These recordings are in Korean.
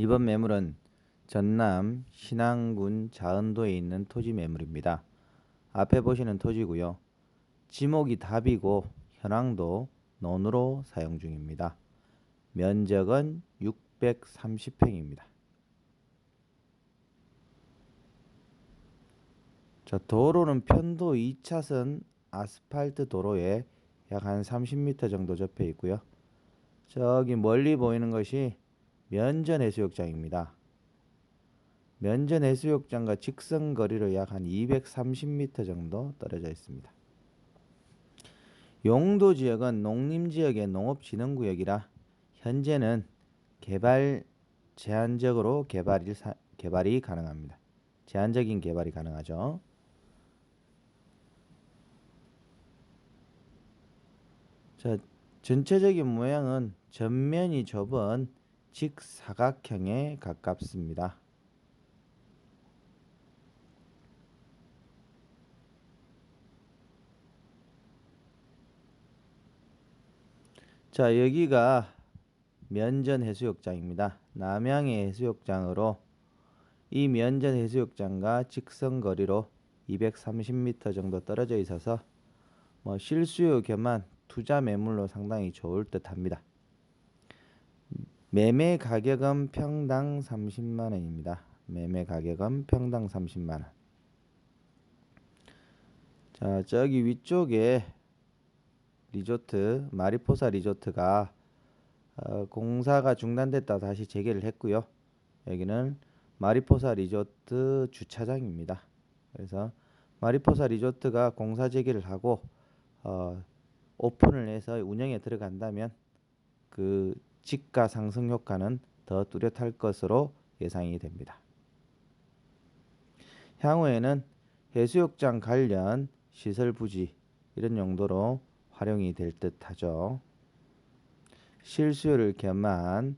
이번 매물은 전남 신안군 자은도에 있는 토지 매물입니다. 앞에 보시는 토지고요. 지목이 답이고 현황도 논으로 사용 중입니다. 면적은 630평입니다. 자, 도로는 편도 2차선 아스팔트 도로에 약 한 30m 정도 접해 있고요. 저기 멀리 보이는 것이 면전 해수욕장입니다. 면전 해수욕장과 직선 거리로 약 한 230m 정도 떨어져 있습니다. 용도 지역은 농림 지역의 농업진흥구역이라 현재는 개발 제한적으로 개발이 사- 개발이 가능합니다. 제한적인 개발이 가능하죠. 자, 전체적인 모양은 전면이 좁은 직사각형에 가깝습니다. 자, 여기가 면전 해수욕장입니다. 남양의 해수욕장으로 이 면전 해수욕장과 직선 거리로 230m 정도 떨어져 있어서 뭐 실수요 겸한 투자 매물로 상당히 좋을 듯 합니다. 매매 가격은 평당 30만 원입니다. 매매 가격은 평당 30만 원. 자, 저기 위쪽에 리조트 마리포사 리조트가 어, 공사가 중단됐다 다시 재개를 했고요. 여기는 마리포사 리조트 주차장입니다. 그래서 마리포사 리조트가 공사 재개를 하고 어, 오픈을 해서 운영에 들어간다면 그 지가 상승 효과는 더 뚜렷할 것으로 예상이 됩니다. 향후에는 해수욕장 관련 시설 부지 이런 용도로 활용이 될 듯하죠. 실수요를 겸한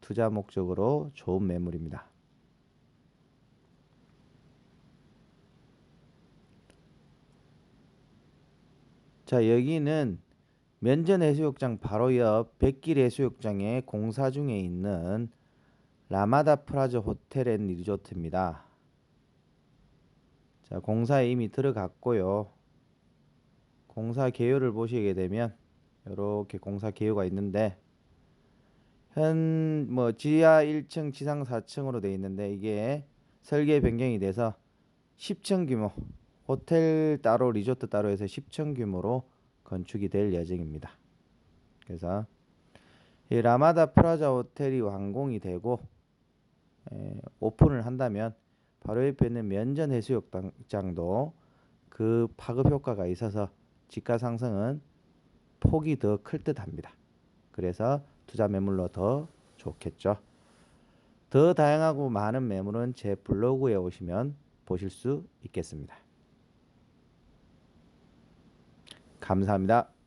투자 목적으로 좋은 매물입니다. 자, 여기는 면전 해수욕장 바로 옆 백길 해수욕장에 공사 중에 있는 라마다 프라자 호텔 앤 리조트입니다. 자, 공사에 이미 들어갔고요. 공사 개요를 보시게 되면 이렇게 공사 개요가 있는데 현 뭐 지하 1층, 지상 4층으로 되어 있는데 이게 설계 변경이 돼서 10층 규모 호텔 따로 리조트 따로 해서 10층 규모로 건축이 될 예정입니다. 그래서 이 라마다 프라자 호텔이 완공이 되고 에, 오픈을 한다면 바로 옆에 있는 면전 해수욕장도 그 파급 효과가 있어서 지가 상승은 폭이 더 클 듯합니다. 그래서 투자 매물로 더 좋겠죠. 더 다양하고 많은 매물은 제 블로그에 오시면 보실 수 있겠습니다. 감사합니다.